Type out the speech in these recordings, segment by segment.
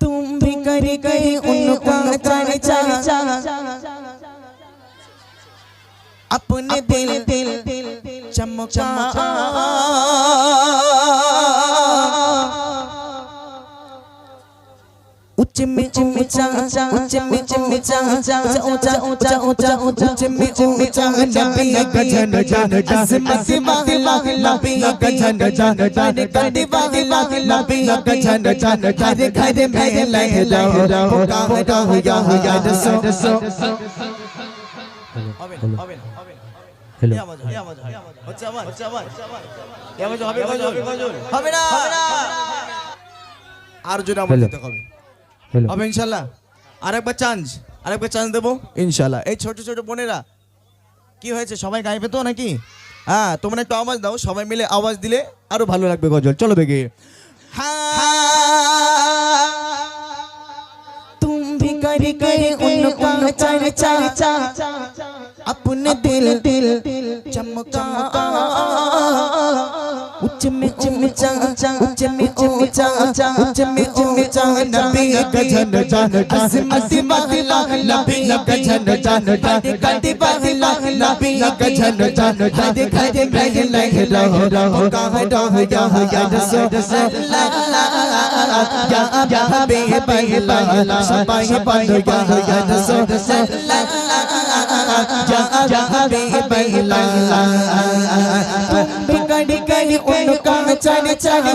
तुम भी कर गए उनका चर्चा। अपने दिल दिल चमका। Jimmy Jimmy Chan Chan Jimmy Jimmy Chan Chan Ocha Ocha Ocha Ocha Jimmy Jimmy Chan Nabi Gajan Jan Asim Asim Nabi Nabi Gajan Jan Jan Kadi Vadi Vadi Nabi Gajan Jan Kadi Kadi Mehla Hela Hela Hoda Hoda Hoya Hoya Daso Daso হবে না হবে না হবে না hello হচ্ছে আবার হচ্ছে আবার হবে না হবে না আর জোরে আমার হবে হবে ইনশাল্লাহ আরেকবার চান্স আরেকবার চান্স দেবো ইনশাল্লাহ এই ছোট ছোট বোনেরা কি হয়েছে সবাই গাইবে তো নাকি হ্যাঁ তোমরা একটু আওয়াজ দাও সবাই মিলে আওয়াজ দিলে আরো ভালো লাগবে গজল চলো দেখি तुम भी कर गए उनका चर्चा अपने दिल दिल चमका उच्च में ऊंचा उच्च में ऊंचा उच्च में ऊंचा नबी का जन जन अजमत वाला नबी का जन जन कद वाला नबी का जन जन घर घर में लहरा रहो कहाँ रहो या या रसो या या बेबला सपाही बन या या रसो या या बेबला बिगड़ गई उनका चल चल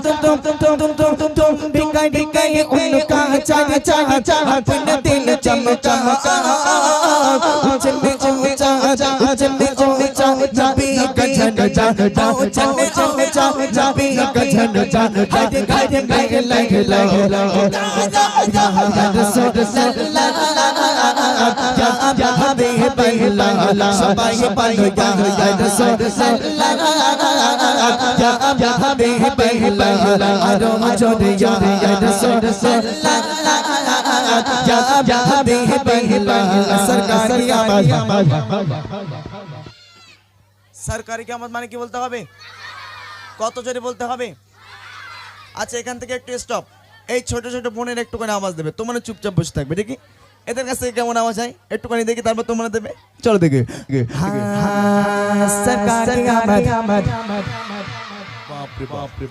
तुम तुम तुम तुम तुम तुम तुम तुम बिगड़ गई उनका चल चल अपना दिल चमका उच्च में ऊंचा उच्च में ऊंचा नबी का जन जन उच्च में ऊंचा नबी का जन जन हर घर में लग लो या रसूल सल्लल्लाहु या या बेबला सबाई যাবে পাইলা সরকারি কেমন মানে কি বলতে হবে? কত জোরে বলতে হবে? আচ্ছা এখান থেকে একটু স্টপ এই ছোট ছোট বোনের একটু করে আওয়াজ দেবে। তোমার চুপচাপ বসে থাকবে, দেখি। এদের কাছ থেকে কেমন আওয়াজ হয়? একটুখানি দেখি তারপর তোমরা দেবে। চলো দেখে। বাপরে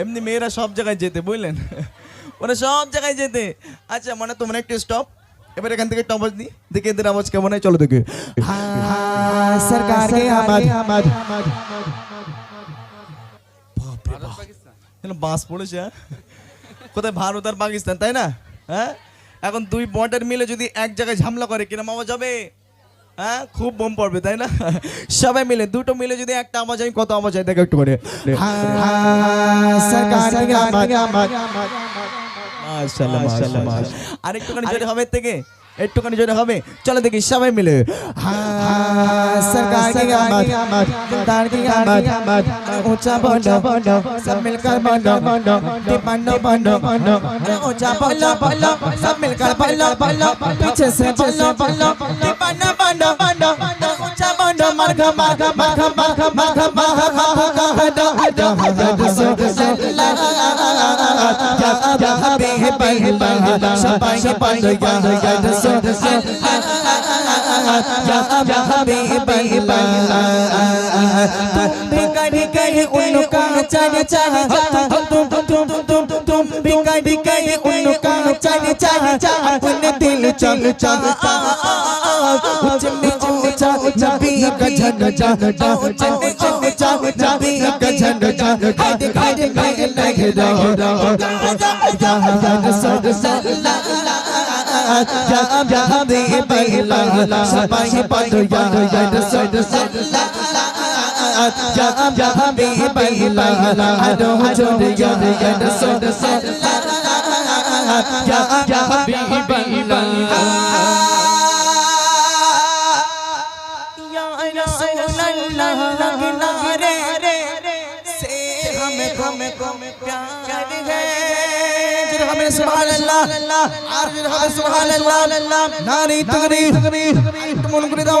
এমনি মেয়েরা সব জায়গায় যেতে বুঝলেন? মানে সব জায়গায় যেতে। আচ্ছা মানে তোমার একটু স্টপ এবার এখান থেকে টপাস নিই। দেখে এদের আওয়াজ কেমন হয় চলো দেখে। বাস পড়েছে হ্যাঁ? কোথায় ভারত আর পাকিস্তান তাই না? হ্যাঁ? এখন দুই বর্ডার মিলে যদি এক জায়গায় ঝামলা করে কিরম আওয়াজ হবে হ্যাঁ খুব বোম পড়বে তাই না সবাই মিলে দুটো মিলে যদি একটা আওয়াজ হয় কত আওয়াজ হয় দেখো একটু করে আরেকটু জোরে হবে থেকে একটুখানি জোরে হবে চলো দেখি সবাই মিলে সরকার की आवाज सरकार की आवाज ऊंचा बोलो बोलो सब मिलकर बोलो बोलो दीपानो बोलो बोलो ऊंचा बोलो बोलो सब मिलकर बोलो बोलो पीछे से बोलो बोलो दीपानो बोलो बोलो সবাই সবাই তুমি করি করি উনকা চান চান तुम भी कभी कहीं उनका चल चल चल अपने दिल चल चल चलने ऊंचा नबी का झन जा चलने ऊंचा नबी का झन जा हाय दिखाई दे लग रहा ہمیں ہمیں ہمیں پیار হবে সুবহানাল্লাহ আর যদি হবে সুবহানাল্লাহ নারী তাকবীর একটু মন করে দাও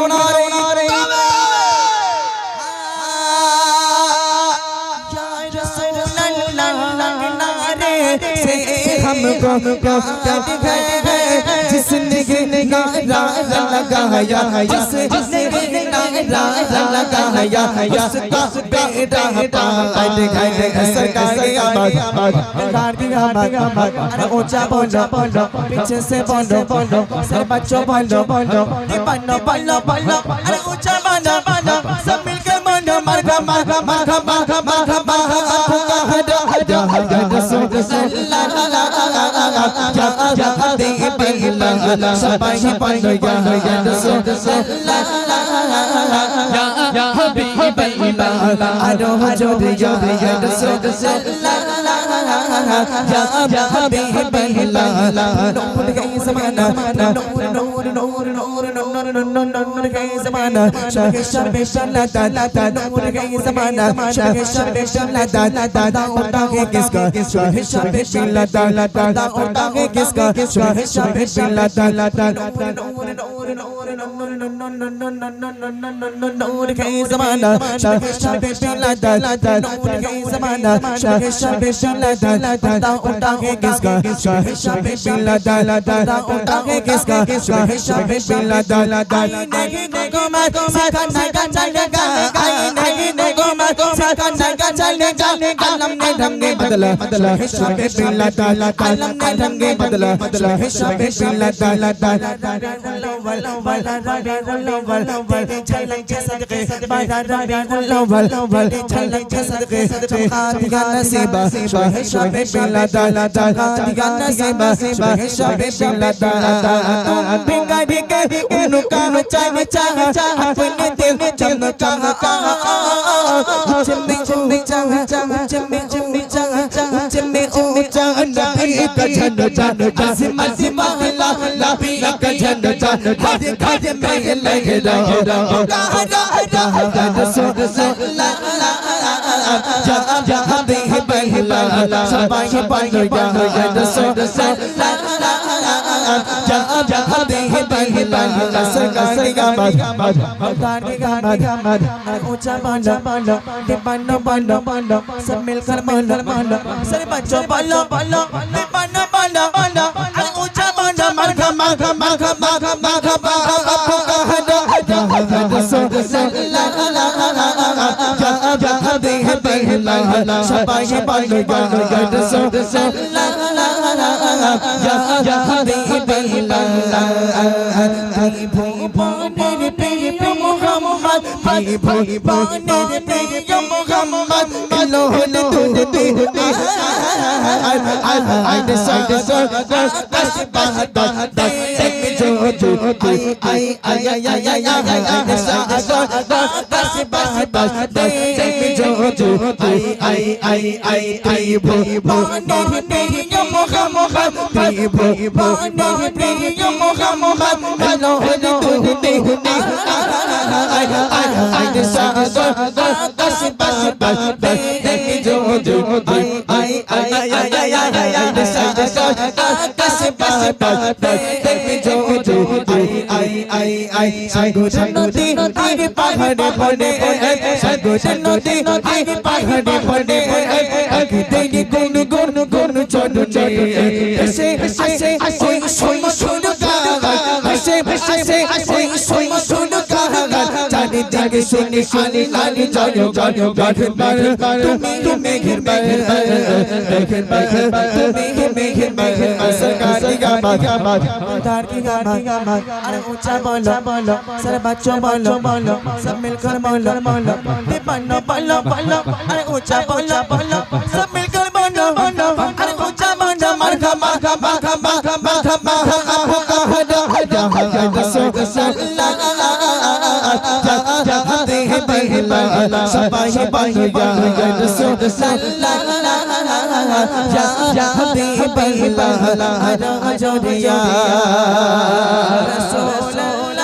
नारा लगाया उसका बेटा पाट गए सरकार की आवाज सरकार की आवाज अरे ऊंचा बोलो बोलो पीछे से बोलो बोलो सर बच्चों बोलो बोलो बनो बोलो बोलो अरे ऊंचा बोलो बोलो सब मिलकर बोलो मरगा मरगा मरगा मरगा मरगा मरगा हदा हदा हदा रसूल सल्लल्लाहु আলা সবাই পড়ো গা রাসূলুল্লাহ ইয়া হাবিবাল্লাহ আরও হাজর ইয়া রাসূলুল্লাহ ya habibi la la noor ke zamana noor noor noor noor noor noor noor ke zamana shab shab shab la da la da noor ke zamana shab shab shab la da la da da hota hai kiska shab shab shab la da la da da hota hai kiska shab shab shab la da la da noor noor noor noor noor ke zamana shab shab shab la da la da noor ke zamana shab shab shab la लादन पर्दा उठाएंगे किसका शह शबे बिन Laden पर्दा उठाएंगे किसका शह शबे बिन Laden आई नहीं को मैं को मैं करना चले जाने जाने आलम ने ढंगे बदला बदला हिसाब बिन लता लता आलम ने ढंगे बदला बदला हिसाब बिन लता लता वल वल वल वल वल चल के सदके बारा रबीउल अव्वल वल चल के सदके चमका दिया नसीबा शाह हिसाब बिन लता लता दिया नसीबा शाह हिसाब बिन लता लता तुम बिना बिके उनका चाह चाह अपने दिल चमका चमका चमका جہاں بھی بہلا سبائیں بائیں بائیں دسو دسو जहाँ जहाँ देह बन बन कस कस गा मध मध मधाने गा मध मध ऊंचा बनो बनो दे बनो बनो बनो सब मिलकर बनो बनो सरे बच्चों बनो बनो दे बनो बनो बनो ऊंचा बनो मध मध मध मध मध सपाही पानी पानी गड सो सो ला ला یا یا حبیب اللہ تی بھوبانر پیر محمد تی بھوبانر پیر محمد لہن دور دور آئیڈ سائیڈ سائیڈ دس بہ دہ دہ تک جو جو آئی آئی آئی آئی آئی آئی آئیڈ سائیڈ سائیڈ دس بہ دہ دہ تک جو جو آئی آئی آئی آئی بھوبانر پیر হাবিব প্রাণের প্রিয় মোহাম্মদ হলো হলো হতে হতে আইতে সাদর দশ বস বস দেখি জো জো আই আই আই আই আই আকাশ বাতাস দেখতে জো জো আই আই আই আই সাগো নদী নদী পাহাড়ে পড়ে পড়ে সাগো নদী নদী পাহাড়ে পড়ে পড়ে আগে দেখি গুন গুন গুন চড় চড় এসে এসে ওই সই সই গান এসে এসে ওই সই জাগ শুনি শুনি লালি জানো জানো গাঠের বাঘের তুমি তো মেঘের বাঘের মেঘের বাঘের তুমি তো মেঘের বাঘের সরকারি গামা গামা সরকারি গামা গামা আরে উঁচা বলো বলো সর বাচ্চো বলো বলো সব মিলকর বলো বলো তে বলো বলো আরে উঁচা বলো বলো সব সবাই বন গয়া রাসূলুল্লাহ যা যা হাবিবি বাহলা রাজরিয়া রাসূল